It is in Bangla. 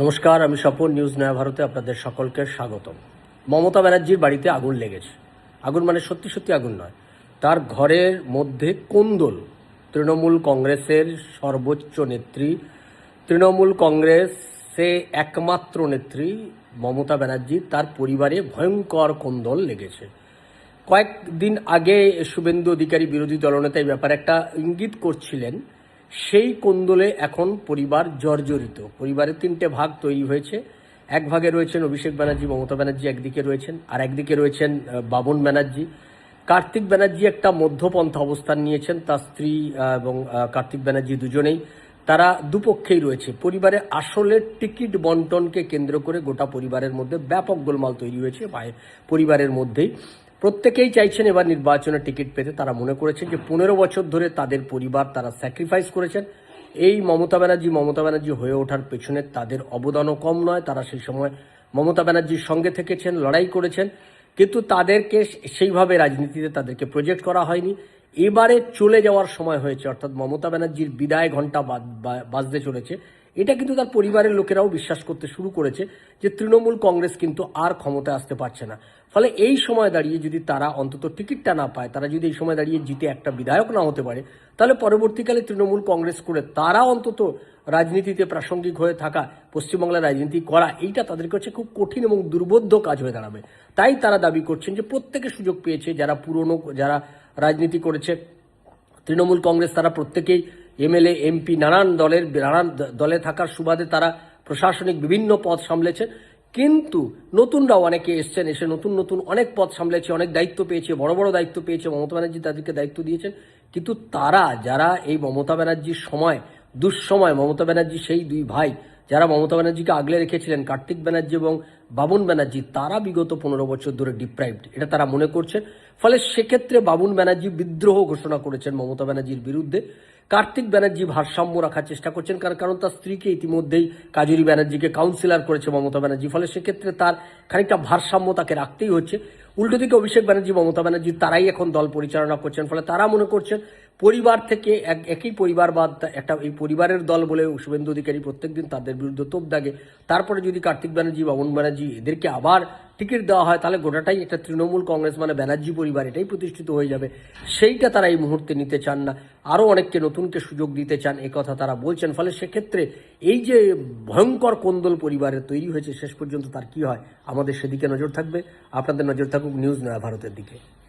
নমস্কার, আমি স্বপন নিউজ নয়া ভারতে আপনাদের সকলকে স্বাগতম। মমতা ব্যানার্জির বাড়িতে আগুন লেগেছে। আগুন মানে সত্যি সত্যি আগুন নয়। তার ঘরের মধ্যে কোন্দল, তৃণমূল কংগ্রেসের সর্বোচ্চ নেত্রী, তৃণমূল কংগ্রেসে একমাত্র নেত্রী মমতা ব্যানার্জি, তার পরিবারে ভয়ঙ্কর কোন্দল লেগেছে। কয়েকদিন আগে শুভেন্দু অধিকারী বিরোধী দলনেতা এই ব্যাপারে একটা ইঙ্গিত করছিলেন। সেই কোন্দলে এখন পরিবার জর্জরিত। পরিবারের তিনটে ভাগ তৈরি হয়েছে। এক ভাগে রয়েছেন অভিষেক ব্যানার্জি, মমতা ব্যানার্জি একদিকে রয়েছেন, আর একদিকে রয়েছেন বাবন ব্যানার্জি। কার্তিক ব্যানার্জি একটা মধ্যপন্থা অবস্থান নিয়েছেন, তার স্ত্রী এবং কার্তিক ব্যানার্জি দুজনেই। তারা দুপক্ষেই রয়েছে। পরিবারে আসলে টিকিট বন্টনকে কেন্দ্র করে গোটা পরিবারের মধ্যে ব্যাপক গোলমাল তৈরি হয়েছে পরিবারের মধ্যেই। প্রত্যেকেই চাইছেন এবার নির্বাচনে টিকিট পেতে। তারা মনে করেছেন যে পনেরো বছর ধরে তাদের পরিবার তারা স্যাক্রিফাইস করেছেন। এই মমতা ব্যানার্জি মমতা ব্যানার্জি হয়ে ওঠার পেছনে তাদের অবদানও কম নয়। তারা সেই সময় মমতা ব্যানার্জির সঙ্গে থেকেছেন, লড়াই করেছেন। কিন্তু তাদেরকে সেইভাবে রাজনীতিতে তাদেরকে প্রজেক্ট করা হয়নি। এবারে চলে যাওয়ার সময় হয়েছে, অর্থাৎ মমতা ব্যানার্জির বিদায় বা- বাজতে চলেছে। এটা কিন্তু তার পরিবারের লোকেরাও বিশ্বাস করতে শুরু করেছে যে তৃণমূল কংগ্রেস কিন্তু আর ক্ষমতায় আসতে পারছে না। ফলে এই সময় দাঁড়িয়ে যদি তারা অন্তত টিকিটটা না পায়, তারা যদি এই সময় দাঁড়িয়ে জিতে একটা বিধায়ক না হতে পারে, তাহলে পরবর্তীকালে তৃণমূল কংগ্রেস করে তারা অন্তত রাজনীতিতে প্রাসঙ্গিক হয়ে থাকা পশ্চিমবাংলার রাজনীতি করা, এইটা তাদের কাছে খুব কঠিন এবং দুর্বোধ্য কাজ হয়ে দাঁড়াবে। তাই তারা দাবি করছেন যে প্রত্যেকে সুযোগ পেয়েছে, যারা পুরনো, যারা রাজনীতি করেছে, তৃণমূল কংগ্রেস তারা প্রত্যেকেই এমএলএ, এমপি নানান দলের, নানান দলে থাকার সুবাদে তারা প্রশাসনিক বিভিন্ন পদ সামলেছে। কিন্তু নতুনরাও অনেকে এসছেন, এসে নতুন নতুন অনেক পদ সামলেছে, অনেক দায়িত্ব পেয়েছে, বড় বড় দায়িত্ব পেয়েছে। মমতা ব্যানার্জি তাদেরকে দায়িত্ব দিয়েছেন। কিন্তু তারা, যারা এই মমতা ব্যানার্জির সময়, দুঃসময় মমতা ব্যানার্জি সেই দুই ভাই, যারা মমতা ব্যানার্জিকে আগলে রেখেছিলেন, কার্তিক ব্যানার্জি এবং বাবুন ব্যানার্জি, তারা বিগত পনেরো বছর ধরে ডিপ্রাইভড এটা তারা মনে করছেন। ফলে সেক্ষেত্রে বাবুন ব্যানার্জি বিদ্রোহ ঘোষণা করেছেন মমতা ব্যানার্জির বিরুদ্ধে। কার্তিক ব্যানার্জি ভারসাম্য রাখার চেষ্টা করছেন কারণ কারণ তার স্ত্রীকে ইতিমধ্যেই কাজুরি ব্যানার্জিকে কাউন্সিলর করেছে মমতা ব্যানার্জি। ফলে সেক্ষেত্রে তার খানিকটা ভারসাম্য তাকে রাখতেই হচ্ছে। উল্টো দিকে অভিষেক ব্যানার্জি, মমতা ব্যানার্জি, তারাই এখন দল পরিচালনা করছেন। ফলে তারা মনে করছেন, পরিবার থেকে এক, একই পরিবার বা একটা এই পরিবারের দল বলে শুভেন্দু অধিকারী প্রত্যেকদিন তাদের বিরুদ্ধে তোপ দাগে। তারপরে যদি কার্তিক ব্যানার্জি বাবন ব্যানার্জি এদেরকে আবার টিকিট দেওয়া হয়, তাহলে গোটাটাই একটা তৃণমূল কংগ্রেস মানে ব্যানার্জি পরিবার, এটাই প্রতিষ্ঠিত হয়ে যাবে। সেইটা তারা এই মুহূর্তে নিতে চান না। আরও অনেককে নতুনকে সুযোগ দিতে চান কথা তারা বলছেন। ফলে সেক্ষেত্রে এই যে ভয়ঙ্কর কোন্দল পরিবারের তৈরি হয়েছে, শেষ পর্যন্ত তার কি হয়? আমাদের সেদিকে নজর থাকবে। আপনাদের নজর থাকুক নিউজ নয়া ভারতের দিকে।